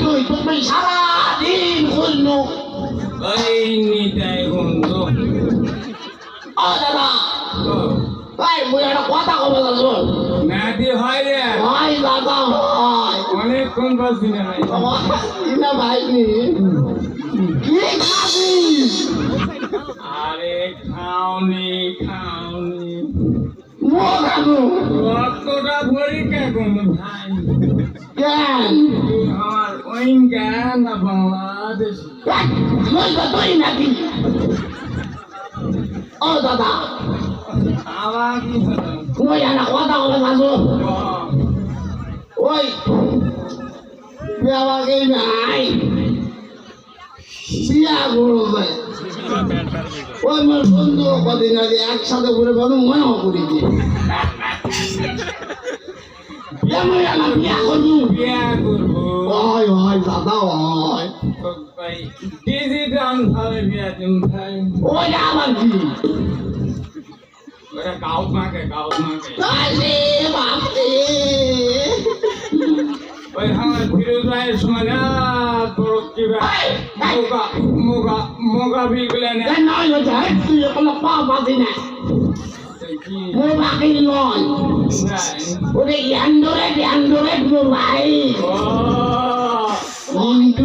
তুই তুমি সারাদিন বন্ধু। ও দাদা ভাই মুই একটা কথা কবে দাদু নাতি হয় রে। ভাই দাদা ভাই। অনেকক্ষণ বলছি না ভাই ইনা ভাই নি। কি খাবিস আরে খাওনি খাওনি। মো পরীক্ষা কোন ভাই। কেন? আমার ওই না বাংলাদেশ নাকি ও দাদা আবার কি হলো কথা কবে দাদু ওই আমাকে নাই বিয়া করবে ওই মোর বন্ধু কদিন আগে একসাথে ঘুরে বেড়ো মনে করি দি বিয়া করব বিয়া করব ওই ওই দাদা ওই ভাই ডিজিটাল ভাবে বিয়া দিন ভাই ওই আমার কি মাকে গাউট মাকে আরে বাপরে ওই আমার ফিরোজ ভাইয়ের সময় না তোর কি ভাই মোগা মোগা মোগা বিগুলা না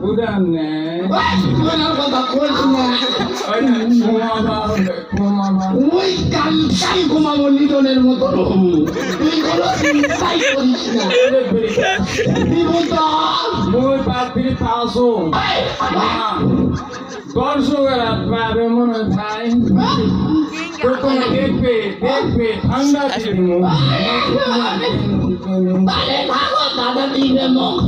বুঝান নে ওনার কথা কইস না ওই না ঘুমাবা নিধনের মতো। তুই কোনো চিন্তাই করিস না। বিপদ পাত্রী পাশো দর্শকেরা পাবে মনে ভাই প্রথম দেখবে দেখবে ঠান্ডা দাদা দিবে মুখ